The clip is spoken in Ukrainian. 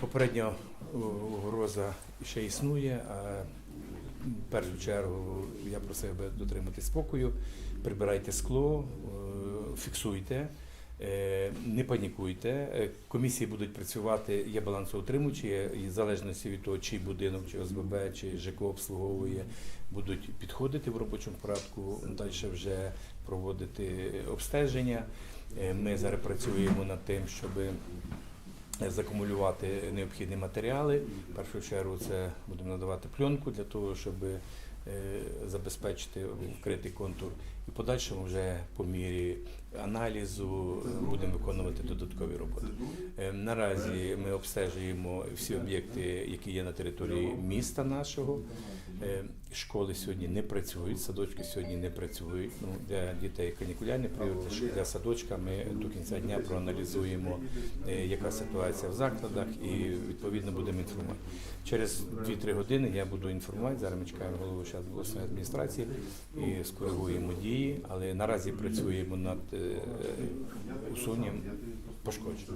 Попередня угроза ще існує. А в першу чергу я просив би дотримати спокою, прибирайте скло, е, фіксуйте. е, Не панікуйте. Е, Комісії будуть працювати, є балансоутримувачі, і в залежності від того, чий будинок, чи ОСББ, чи ЖК обслуговує, будуть підходити в робочому порядку, далі вже проводити обстеження. Ми зараз працюємо над тим, щоб закумулювати необхідні матеріали. В першу чергу це будемо надавати пленку для того, щоб е, забезпечити вкритий контур. І в подальшому вже по мірі аналізу будемо виконувати додаткові роботи. Е, Наразі ми обстежуємо всі об'єкти, які є на території міста нашого. Е, Школи сьогодні не працюють, садочки сьогодні не працюють. Ну, для дітей канікулярний період, для- садочка ми до кінця дня проаналізуємо, е, яка ситуація в закладах, і відповідно будемо інформувати. Через 2-3 години я буду інформувати. Зараз ми чекаємо голову обласної адміністрації і скоригуємо дії, але наразі працюємо над е, усуненням пошкоджень.